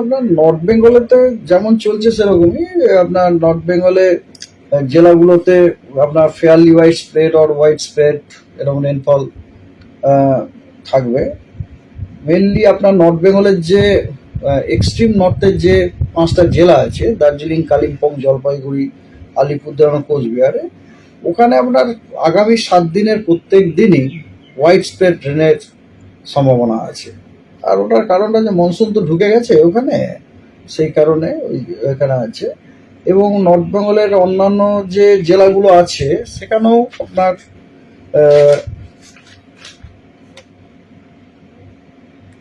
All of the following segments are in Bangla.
আপনার নর্থ বেঙ্গলেতে যেমন চলছে সেরকমই আপনার নর্থ বেঙ্গলে জেলাগুলোতে আপনার fairly white spread or white spread এরকম রেনফল থাকবে। মেনলি আপনার নর্থ বেঙ্গলের যে এক্সট্রিম নর্থের যে পাঁচটা জেলা আছে, দার্জিলিং, কালিম্পং, জলপাইগুড়ি, আলিপুরদুয়ার কোচবিহারে, ওখানে আপনার আগামী সাত দিনের প্রত্যেক দিনই হোয়াইট স্প্রেড রেনের সম্ভাবনা আছে। আর ওটার কারণটা যে মনসুন তো ঢুকে গেছে ওখানে, সেই কারণে ওই এখানে আছে। এবং নর্থ বেঙ্গলের অন্যান্য যে জেলাগুলো আছে, সেখানেও আপনার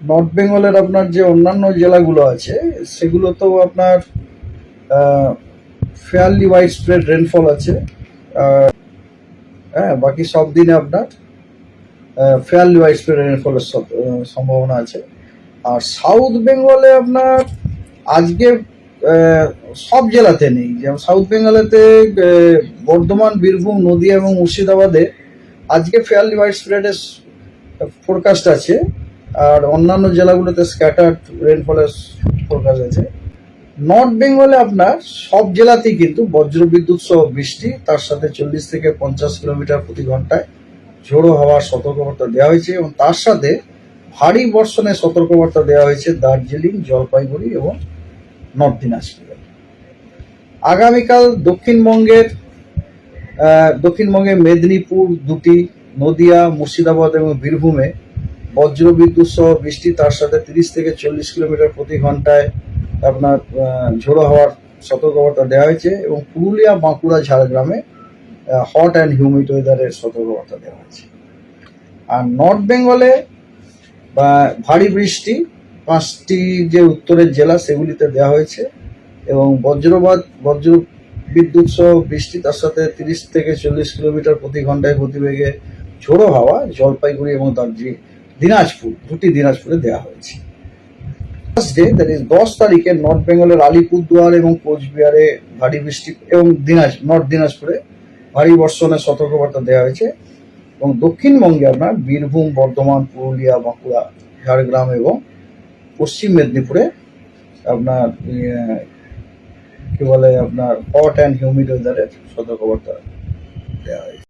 নর্থ বেঙ্গলের আপনার যে অন্যান্য জেলাগুলো আছে, সেগুলোতেও আপনার ফেয়ারলি ওয়াইড স্প্রেড রেনফল আছে। হ্যাঁ বাকি সব দিনে আপনার ফেয়ারলি ওয়াইড স্প্রেড রেনফলের সম্ভাবনা আছে। আর সাউথ বেঙ্গলে আপনার আজকে সব জেলাতে নেই। যেমন সাউথ বেঙ্গলেতে বর্ধমান, বীরভূম, নদীয়া এবং মুর্শিদাবাদে আজকে ফেয়ারলি ওয়াইড স্প্রেডের ফোরকাস্ট আছে। আর অন্যান্য জেলাগুলোতে স্ক্যাটার্ড রেনফলের ফোরকাস্ট আছে। নর্থ বেঙ্গলে আপনার সব জেলাতেই কিন্তু বজ্রবিদ্যুৎ সহ বৃষ্টি, তার সাথে চল্লিশ থেকে পঞ্চাশ কিলোমিটার প্রতি ঘন্টায়। ঝোড়ো হওয়ার সতর্কবার্তা দেওয়া হয়েছে এবং তার সাথে ভারী বর্ষণের সতর্কবার্তা দেওয়া হয়েছে দার্জিলিং জলপাইগুড়ি এবং নর্থ দিনাজপুরে। আগামীকাল দক্ষিণবঙ্গের আহ, দক্ষিণবঙ্গের মেদিনীপুর দুটি নদিয়া মুর্শিদাবাদ এবং বীরভূমে বজ্রবিদ্যুৎ সহ বৃষ্টি তার সাথে তিরিশ থেকে চল্লিশ কিলোমিটার প্রতি ঘন্টায় আপনার ঝোড়ো হওয়ার সতর্কবার্তা দেওয়া হয়েছে এবং পুরুলিয়া বাঁকুড়া ঝাড়গ্রামে হট অ্যান্ড হিউমিড ওয়েদারের সতর্কতা দেওয়া হয়েছে। আর নর্থ বেঙ্গলে বা ভারী বৃষ্টি, পাঁচটি যে উত্তরের জেলা সেগুলিতে দেওয়া হয়েছে এবং বজ্রপাত, বজ্র বিদ্যুৎ সহ বৃষ্টি তার সাথে তিরিশ থেকে চল্লিশ কিলোমিটার প্রতি ঘন্টায় গতিবেগে ঝোড়ো হাওয়া, জলপাইগুড়ি এবং দার্জিলিং, দিনাজপুর, দুটি দিনাজপুরে দেওয়া হয়েছে। ডে দ্যাট ইজ দশ তারিখে নর্থ বেঙ্গলের আলিপুরদুয়ার এবং কোচবিহারে ভারী বৃষ্টি এবং দিনাজ নর্থ দিনাজপুরে ভারী বর্ষণের সতর্কবার্তা দেওয়া হয়েছে এবং দক্ষিণবঙ্গে আপনার বীরভূম, বর্ধমান, পুরুলিয়া, বাঁকুড়া, ঝাড়গ্রাম এবং পশ্চিম মেদিনীপুরে আপনার কি বলে আপনার হট অ্যান্ড হিউমিড ওয়েদারের সতর্কবার্তা দেওয়া হয়েছে।